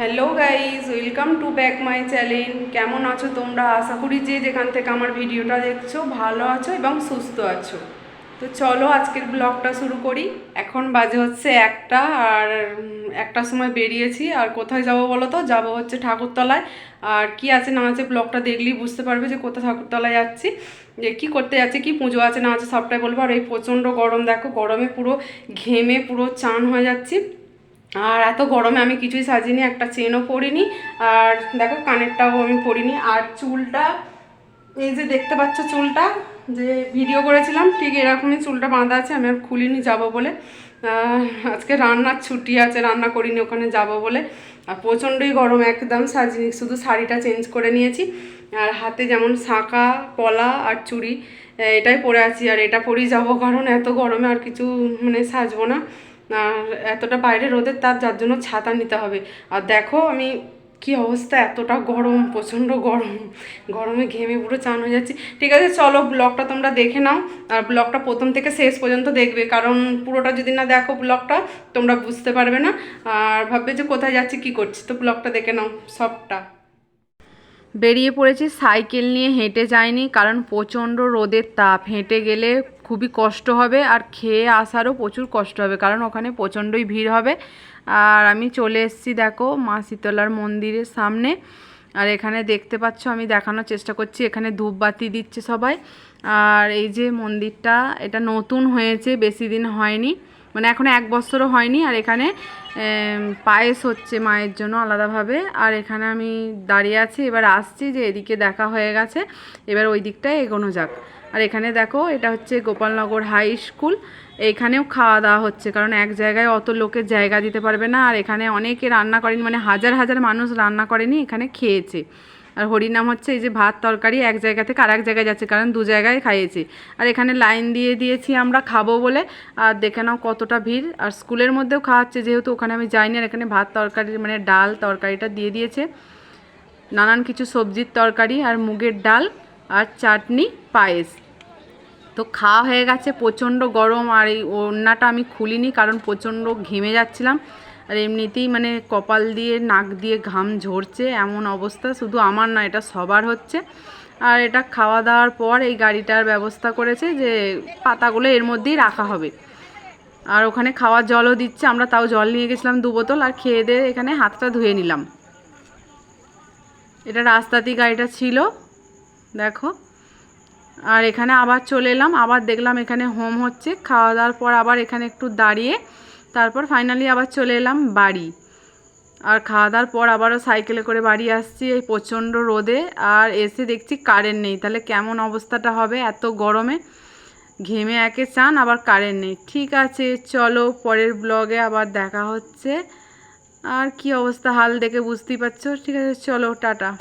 Hello guys welcome to back my channel কেমন আছো তোমরা? আশা করি যে যেখান থেকে আমার ভিডিওটা দেখছ, ভালো আছো এবং সুস্থ আছো। তো চলো আজকের ব্লগটা শুরু করি। এখন বাজে হচ্ছে একটা, আর একটার সময় বেরিয়েছি। আর কোথায় যাব বলো তো? যাব হচ্ছে ঠাকুরতলায়। আর কি আছে না আছে ব্লগটা দেখলেই বুঝতে পারবে যে কোথায় ঠাকুরতলায় যাচ্ছি। যে কী করতে যাচ্ছে, কি পুজো আছে না আছে সবটাই বলব। আর এই প্রচণ্ড গরম, দেখো গরমে পুরো ঘেমে পুরো চান হয়ে যাচ্ছি। আর এত গরমে আমি কিছুই সাজিনি, একটা চেনও পরিনি, আর দেখো কানেরটাও আমি পরিনি। আর চুলটা, এই যে দেখতে পাচ্ছ চুলটা, যে ভিডিও করেছিলাম, ঠিক এরকমই চুলটা বাঁধা আছে, আমি আর খুলিনি যাব বলে। আজকে রান্নার ছুটি আছে, রান্না করিনি, ওখানে যাব বলে। আর প্রচণ্ডই গরম, একদম সাজিনি, শুধু শাড়িটা চেঞ্জ করে নিয়েছি। আর হাতে যেমন শাঁখা, পলা আর চুড়ি, এটাই পরে আছি, আর এটা পরেই যাব, কারণ এত গরমে আর কিছু মানে সাজবো না। এতটা বাইরে রোদের তাপ যার জন্য ছাতা নিতে হবে। আর দেখো আমি কি অবস্থা, এতটা গরম, প্রচণ্ড গরম। গরমে ঘেমে পুরো চান হয়ে যাচ্ছি। ঠিক আছে, চলো ব্লগটা তোমরা দেখে নাও। আর ব্লগটা প্রথম থেকে শেষ পর্যন্ত দেখবে। কারণ পুরোটা যদি না দেখো ব্লগটা, তোমরা বুঝতে পারবে না। আর ভাববে যে কোথায় যাচ্ছি, কি করছি। তো ব্লগটা দেখে নাও সবটা। বেরিয়ে পড়েছি, সাইকেল নিয়ে হেঁটে যায়নি কারণ প্রচণ্ড রোদের তাপ। হেঁটে গেলে খুবই কষ্ট হবে আর খেয়ে আসারও প্রচুর কষ্ট হবে, কারণ ওখানে প্রচণ্ডই ভিড় হবে। আর আমি চলে এসেছি দেখো মা শীতলার মন্দিরের সামনে। আর এখানে দেখতে পাচ্ছ আমি দেখানোর চেষ্টা করছি, এখানে ধূপবাতি দিচ্ছে সবাই। আর এই যে মন্দিরটা, এটা নতুন হয়েছে, বেশি দিন হয়নি। মানে এখনও এক বছরও হয়নি, আর এখানে পায়েস হচ্ছে মায়ের জন্য আলাদাভাবে। আর এখানে আমি দাঁড়িয়ে আছি, এবার আসছি যে এদিকে দেখা হয়ে গেছে, এবার ওই দিকটায় এগোনো যাক। আর এখানে দেখো, এটা হচ্ছে গোপালনগর হাই স্কুল এইখানেও খাওয়া দাওয়া হচ্ছে, কারণ এক জায়গায় অত লোকের জায়গা দিতে পারবে না, আর এখানে অনেকে রান্না করেনি মানে হাজার হাজার মানুষ রান্না করেনি, এখানে খেয়েছে। আর হরিনাম হচ্ছে এই যে ভাত তরকারি, এক জায়গা থেকে আর এক জায়গায় যাচ্ছে, কারণ দু জায়গায় খাইয়েছি। আর এখানে লাইন দিয়ে দিয়েছি আমরা, খাব বলে। আর দেখে নাও কতটা ভিড়। আর স্কুলের মধ্যেও খাওয়াচ্ছে, যেহেতু ওখানে আমি যাইনি, আর এখানে ভাত তরকারি মানে ডাল তরকারিটা দিয়ে দিয়েছে। নানান কিছু সবজির তরকারি আর মুগের ডাল আর চাটনি পায়েস। তো খাওয়া হয়ে গেছে প্রচণ্ড গরম, আর এই ওড়নাটা আমি খুলিনি, কারণ প্রচণ্ড ঘেমে যাচ্ছিলাম। আর এমনিতেই মানে কপাল দিয়ে, নাক দিয়ে ঘাম ঝরছে, এমন অবস্থা। শুধু আমার না, এটা সবার হচ্ছে। আর এটা খাওয়া দাওয়ার পর এই গাড়িটার ব্যবস্থা করেছে যে পাতাগুলো এর মধ্যেই রাখা হবে। আর ওখানে খাওয়ার জলও দিচ্ছে, আমরা তাও জল নিয়ে গেছিলাম দু বোতল আর খেয়ে দিয়ে এখানে হাতটা ধুয়ে নিলাম। এটা রাস্তাতেই গাড়িটা ছিল, দেখো। আর এখানে আবার চলে এলাম, আবার দেখলাম এখানে হোম হচ্ছে। খাওয়া দাওয়ার পর আবার এখানে একটু দাঁড়িয়ে তারপর ফাইনালি আবার চলে এলাম বাড়ি। আর খাওয়া দাওয়ার পর আবারও সাইকেলে করে বাড়ি আসছি এই প্রচণ্ড রোদে। আর এসে দেখছি কারেন্ট নেই। তাহলে কেমন অবস্থাটা হবে এত গরমে? ঘেমে একে চান, আবার কারেন্ট নেই। ঠিক আছে, চলো পরের ব্লগে আবার দেখা হচ্ছে। আর কি অবস্থা, হাল দেখে বুঝতেই পারছ? ঠিক আছে, চলো, টাটা।